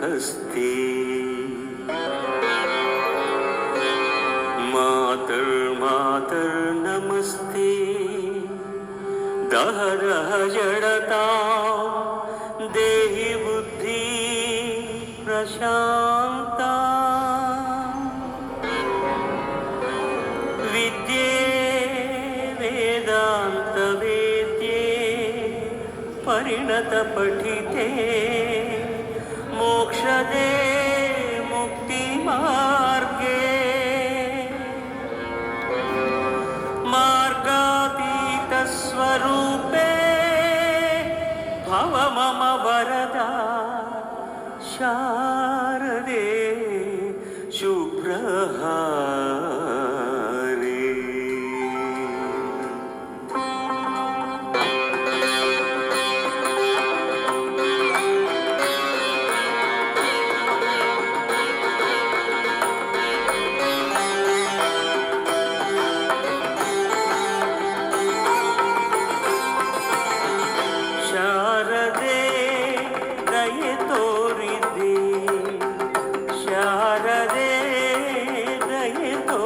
व्यग्रहस्ते मातर्मातर्नमस्ते दह दह जडता देहि बुद्धि प्रशान्ता विद्ये वेदान्तवेद्ये परिणतपठिते मोक्षदे मुक्तिमार्गे। मार्गातीतस्वरूपे भव मम वरदा शारदे शुभ्रहारे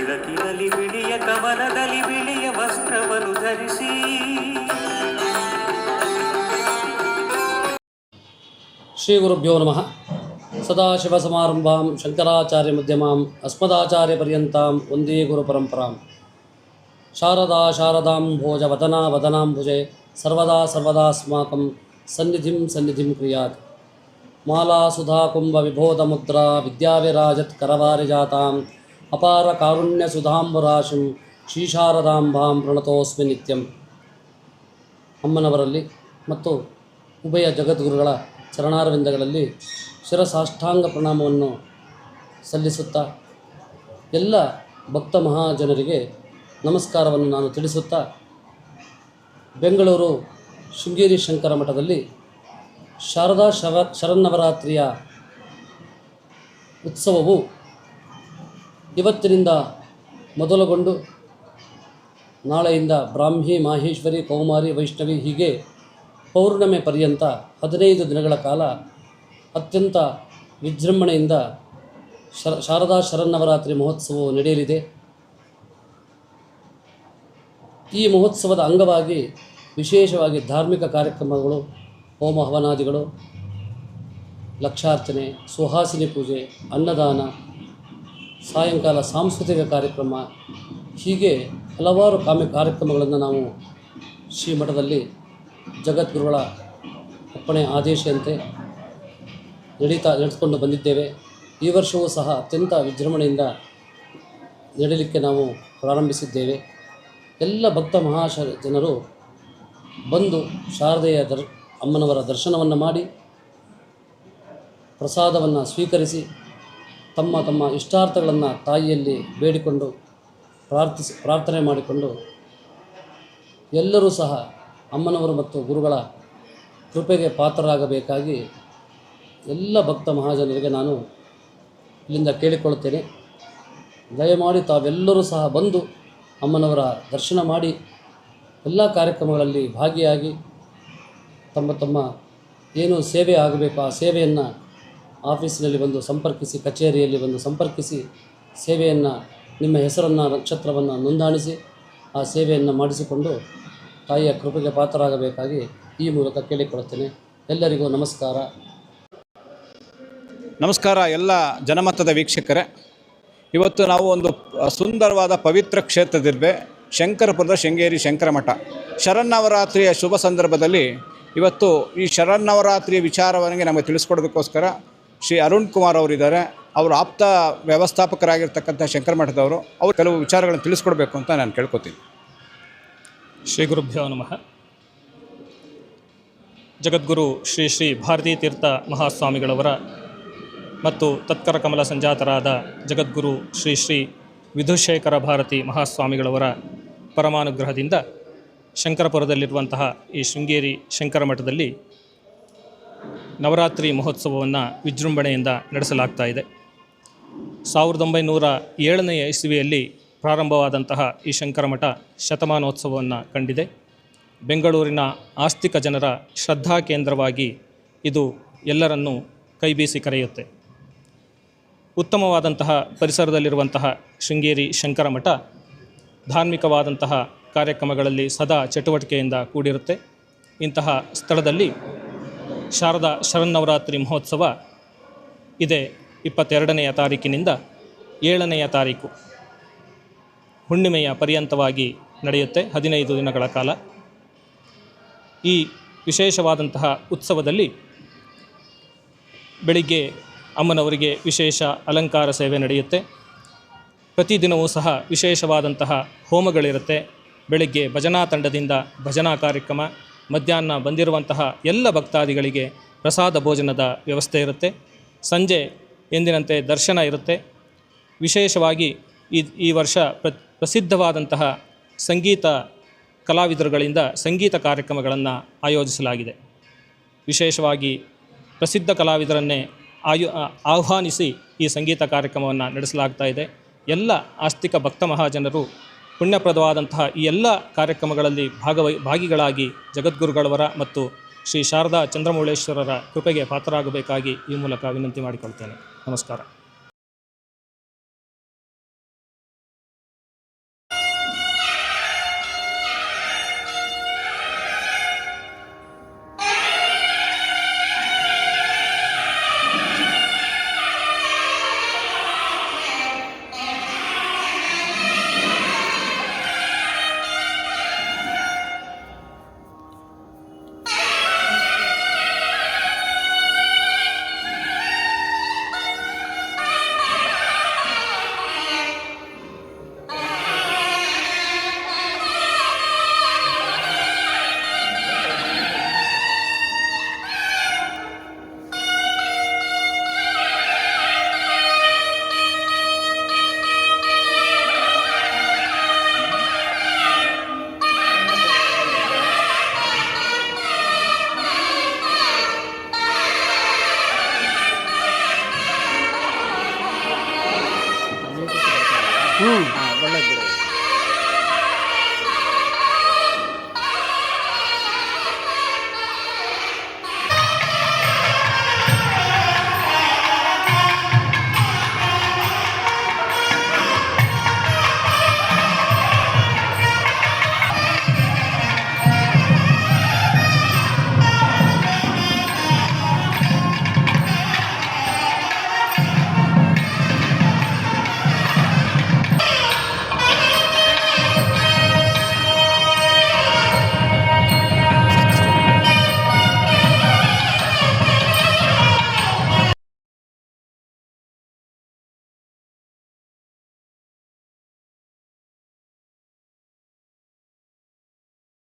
ಬೆಳಕಿನಲ್ಲಿ ಬಿಳಿಯ ಕಮಲದಲ್ಲಿ ಬಿಳಿಯ ವಸ್ತ್ರವನ್ನು ಧರಿಸಿ ಶ್ರೀ ಗುರುಭ್ಯೋ ನಮಃ ಸದಾಶಿವಸಮಾರಂಭಾಂ ಶಂಕರಾಚಾರ್ಯ ಮಧ್ಯಮಾಂ ಅಸ್ಮದಾಚಾರ್ಯಪರ್ಯಂತಾಂ ವಂದೇ ಗುರುಪರಂಪರಾಂ ಶಾರದಾ ಶಾರದಾಂ ಭೋಜ ವದನಾ ವದನಾಂಭುಜೆ ಸರ್ವದಾ ಸರ್ವದಾಸ್ಮಾಕಂ ಸನ್ನಿಧಿಂ ಸನ್ನಿಧಿಂ ಕ್ರಿಯಾತ್ ಮಾಲಾ ಸುಧಾ ಕುಂಭ ವಿಭೋಧ ಮುದ್ರಾ ವಿದ್ಯಾವಿರಾಜತ್ ಕರವಾರಿಜಾತಾಂ ಅಪಾರ ಕಾರುಣ್ಯ ಸುಧಾಂಬುರಾಶಿಂ ಶ್ರೀಶಾರದಾಂಬಾಂ ಪ್ರಣತೋಸ್ಮಿ ನಿತ್ಯಂ. ಅಮ್ಮನವರಲ್ಲಿ ಮತ್ತು ಉಭಯ ಜಗದ್ಗುರುಗಳ ಚರಣಾರವಿಂದಗಳಲ್ಲಿ ಶಿರಸಾಷ್ಟಾಂಗ ಪ್ರಣಾಮವನ್ನು ಸಲ್ಲಿಸುತ್ತಾ ಎಲ್ಲ ಭಕ್ತ ಮಹಾಜನರಿಗೆ ನಮಸ್ಕಾರವನ್ನು ನಾನು ತಿಳಿಸುತ್ತಾ ಬೆಂಗಳೂರು ಶೃಂಗೇರಿ ಶಂಕರ ಮಠದಲ್ಲಿ ಶಾರದಾ ಶವ ಶರನ್ನವರಾತ್ರಿಯ ಉತ್ಸವವು ಇವತ್ತಿನಿಂದ ಮೊದಲುಗೊಂಡು ನಾಳೆಯಿಂದ ಬ್ರಾಹ್ಮಿ, ಮಾಹೇಶ್ವರಿ, ಕೌಮಾರಿ, ವೈಷ್ಣವಿ ಹೀಗೆ ಪೌರ್ಣಮೆ ಪರ್ಯಂತ ಹದಿನೈದು ದಿನಗಳ ಕಾಲ ಅತ್ಯಂತ ವಿಜೃಂಭಣೆಯಿಂದ ಶರ, ಶಾರದಾ ಶರನ್ನವರಾತ್ರಿ ಮಹೋತ್ಸವವು ನಡೆಯಲಿದೆ. ಈ ಮಹೋತ್ಸವದ ಅಂಗವಾಗಿ ವಿಶೇಷವಾಗಿ ಧಾರ್ಮಿಕ ಕಾರ್ಯಕ್ರಮಗಳು, ಹೋಮ ಹವನಾದಿಗಳು, ಲಕ್ಷಾರ್ಚನೆ, ಸುಹಾಸಿನಿ ಪೂಜೆ, ಅನ್ನದಾನ ಸಾಯಂಕಾಲ ಸಾಂಸ್ಕೃತಿಕ ಕಾರ್ಯಕ್ರಮ, ಹೀಗೆ ಹಲವಾರು ಕಾಮ್ಯ ಕಾರ್ಯಕ್ರಮಗಳನ್ನು ನಾವು ಶ್ರೀ ಮಠದಲ್ಲಿ ಜಗದ್ಗುರುಗಳ ಅಪ್ಪಣೆ ಆದೇಶದಂತೆ ನಡೀತಾ ನಡೆದುಕೊಂಡು ಬಂದಿದ್ದೇವೆ. ಈ ವರ್ಷವೂ ಸಹ ಅತ್ಯಂತ ವಿಜೃಂಭಣೆಯಿಂದ ನಡೆಯಲಿಕ್ಕೆ ನಾವು ಪ್ರಾರಂಭಿಸಿದ್ದೇವೆ. ಎಲ್ಲ ಭಕ್ತ ಮಹಾಶ ಜನರು ಬಂದು ಶಾರದೆಯ ದರ್, ಅಮ್ಮನವರ ದರ್ಶನವನ್ನು ಮಾಡಿ ಪ್ರಸಾದವನ್ನು ಸ್ವೀಕರಿಸಿ ತಮ್ಮ ತಮ್ಮ ಇಷ್ಟಾರ್ಥಗಳನ್ನು ತಾಯಿಯಲ್ಲಿ ಬೇಡಿಕೊಂಡು ಪ್ರಾರ್ಥಿಸಿ ಪ್ರಾರ್ಥನೆ ಮಾಡಿಕೊಂಡು ಎಲ್ಲರೂ ಸಹ ಅಮ್ಮನವರು ಮತ್ತು ಗುರುಗಳ ಕೃಪೆಗೆ ಪಾತ್ರರಾಗಬೇಕಾಗಿ ಎಲ್ಲ ಭಕ್ತ ಮಹಾಜನರಿಗೆ ನಾನು ಇಲ್ಲಿಂದ ಕೇಳಿಕೊಳ್ಳುತ್ತೇನೆ. ದಯಮಾಡಿ ತಾವೆಲ್ಲರೂ ಸಹ ಬಂದು ಅಮ್ಮನವರ ದರ್ಶನ ಮಾಡಿ ಎಲ್ಲ ಕಾರ್ಯಕ್ರಮಗಳಲ್ಲಿ ಭಾಗಿಯಾಗಿ ತಮ್ಮ ತಮ್ಮ ಏನು ಸೇವೆ ಆಗಬೇಕು ಆ ಸೇವೆಯನ್ನು ಆಫೀಸಿನಲ್ಲಿ ಬಂದು ಸಂಪರ್ಕಿಸಿ, ಕಚೇರಿಯಲ್ಲಿ ಬಂದು ಸಂಪರ್ಕಿಸಿ ಸೇವೆಯನ್ನು, ನಿಮ್ಮ ಹೆಸರನ್ನು, ನಕ್ಷತ್ರವನ್ನು ನೋಂದಾಣಿಸಿ ಆ ಸೇವೆಯನ್ನು ಮಾಡಿಸಿಕೊಂಡು ತಾಯಿಯ ಕೃಪೆಗೆ ಪಾತ್ರರಾಗಬೇಕಾಗಿ ಈ ಮೂಲಕ ಕೇಳಿಕೊಳ್ಳುತ್ತೇನೆ. ಎಲ್ಲರಿಗೂ ನಮಸ್ಕಾರ. ನಮಸ್ಕಾರ ಎಲ್ಲ ಜನಮತದ ವೀಕ್ಷಕರೇ. ಇವತ್ತು ನಾವು ಒಂದು ಸುಂದರವಾದ ಪವಿತ್ರ ಕ್ಷೇತ್ರದಿರ್ಬೆ, ಶಂಕರಪುರದ ಶೃಂಗೇರಿ ಶಂಕರಮಠ. ಶರನ್ನವರಾತ್ರಿಯ ಶುಭ ಸಂದರ್ಭದಲ್ಲಿ ಇವತ್ತು ಈ ಶರನ್ನವರಾತ್ರಿಯ ವಿಚಾರವಾಗಿ ನಮಗೆ ತಿಳಿಸ್ಕೊಡೋದಕ್ಕೋಸ್ಕರ ಶ್ರೀ ಅರುಣ್ ಕುಮಾರ್ ಅವರಿದ್ದಾರೆ. ಅವರು ಆಪ್ತ ವ್ಯವಸ್ಥಾಪಕರಾಗಿರ್ತಕ್ಕಂಥ ಶಂಕರ ಮಠದವರು. ಅವರು ಕೆಲವು ವಿಚಾರಗಳನ್ನು ತಿಳಿಸ್ಕೊಡ್ಬೇಕು ಅಂತ ನಾನು ಕೇಳ್ಕೊತೀನಿ. ಶ್ರೀ ಗುರುಭ್ಯೋ ನಮಃ. ಜಗದ್ಗುರು ಶ್ರೀ ಶ್ರೀ ಭಾರತೀ ತೀರ್ಥ ಮಹಾಸ್ವಾಮಿಗಳವರ ಮತ್ತು ತತ್ಕರ ಕಮಲ ಸಂಜಾತರಾದ ಜಗದ್ಗುರು ಶ್ರೀ ಶ್ರೀ ವಿಧುಶೇಖರ ಭಾರತಿ ಮಹಾಸ್ವಾಮಿಗಳವರ ಪರಮಾನುಗ್ರಹದಿಂದ ಶಂಕರಪುರದಲ್ಲಿರುವಂತಹ ಈ ಶೃಂಗೇರಿ ಶಂಕರ ಮಠದಲ್ಲಿ ನವರಾತ್ರಿ ಮಹೋತ್ಸವವನ್ನು ವಿಜೃಂಭಣೆಯಿಂದ ನಡೆಸಲಾಗ್ತಾ ಇದೆ. ಸಾವಿರದ ಒಂಬೈನೂರ ಏಳನೆಯ ಇಸವಿಯಲ್ಲಿ ಪ್ರಾರಂಭವಾದಂತಹ ಈ ಶಂಕರಮಠ ಶತಮಾನೋತ್ಸವವನ್ನು ಕಂಡಿದೆ. ಬೆಂಗಳೂರಿನ ಆಸ್ತಿಕ ಜನರ ಶ್ರದ್ಧಾ ಕೇಂದ್ರವಾಗಿ ಇದು ಎಲ್ಲರನ್ನೂ ಕೈಬೀಸಿ ಕರೆಯುತ್ತೆ. ಉತ್ತಮವಾದಂತಹ ಪರಿಸರದಲ್ಲಿರುವಂತಹ ಶೃಂಗೇರಿ ಶಂಕರಮಠ ಧಾರ್ಮಿಕವಾದಂತಹ ಕಾರ್ಯಕ್ರಮಗಳಲ್ಲಿ ಸದಾ ಚಟುವಟಿಕೆಯಿಂದ ಕೂಡಿರುತ್ತೆ. ಇಂತಹ ಸ್ಥಳದಲ್ಲಿ ಶಾರದಾ ಶರನ್ನವರಾತ್ರಿ ಮಹೋತ್ಸವ ಇದೆ ಇಪ್ಪತ್ತೆರಡನೆಯ ತಾರೀಕಿನಿಂದ ಏಳನೆಯ ತಾರೀಕು. ಹುಣ್ಣಿಮೆಯ ಪರ್ಯಂತವಾಗಿ ನಡೆಯುತ್ತೆ ಹದಿನೈದು ದಿನಗಳ ಕಾಲ. ಈ ವಿಶೇಷವಾದಂತಹ ಉತ್ಸವದಲ್ಲಿ ಬೆಳಿಗ್ಗೆ ಅಮ್ಮನವರಿಗೆ ವಿಶೇಷ ಅಲಂಕಾರ ಸೇವೆ ನಡೆಯುತ್ತೆ. ಪ್ರತಿದಿನವೂ ಸಹ ವಿಶೇಷವಾದಂತಹ ಹೋಮಗಳಿರುತ್ತೆ. ಬೆಳಗ್ಗೆ ಭಜನಾ ತಂಡದಿಂದ ಭಜನಾ ಕಾರ್ಯಕ್ರಮ ಮಧ್ಯಾಹ್ನ ಬಂದಿರುವಂತಹ ಎಲ್ಲ ಭಕ್ತಾದಿಗಳಿಗೆ ಪ್ರಸಾದ ಭೋಜನದ ವ್ಯವಸ್ಥೆ ಇರುತ್ತೆ. ಸಂಜೆ ಎಂದಿನಂತೆ ದರ್ಶನ ಇರುತ್ತೆ. ವಿಶೇಷವಾಗಿ ಈ ಈ ವರ್ಷ ಪ್ರ, ಪ್ರಸಿದ್ಧವಾದಂತಹ ಸಂಗೀತ ಕಲಾವಿದರುಗಳಿಂದ ಸಂಗೀತ ಕಾರ್ಯಕ್ರಮಗಳನ್ನು ಆಯೋಜಿಸಲಾಗಿದೆ. ವಿಶೇಷವಾಗಿ ಪ್ರಸಿದ್ಧ ಕಲಾವಿದರನ್ನೇ ಆಯು ಆಹ್ವಾನಿಸಿ ಈ ಸಂಗೀತ ಕಾರ್ಯಕ್ರಮವನ್ನು ನಡೆಸಲಾಗ್ತಾ ಇದೆ. ಎಲ್ಲ ಆಸ್ತಿಕ ಭಕ್ತ ಮಹಾಜನರು ಪುಣ್ಯಪ್ರದವಾದಂತಹ ಈ ಎಲ್ಲ ಕಾರ್ಯಕ್ರಮಗಳಲ್ಲಿ ಭಾಗವಹಿ ಭಾಗಿಗಳಾಗಿ ಜಗದ್ಗುರುಗಳವರ ಮತ್ತು ಶ್ರೀ ಶಾರದಾ ಚಂದ್ರಮೌಳೇಶ್ವರರ ಕೃಪೆಗೆ ಪಾತ್ರರಾಗಬೇಕಾಗಿ ಈ ಮೂಲಕ ವಿನಂತಿ ಮಾಡಿಕೊಳ್ತೇನೆ. ನಮಸ್ಕಾರ. হুম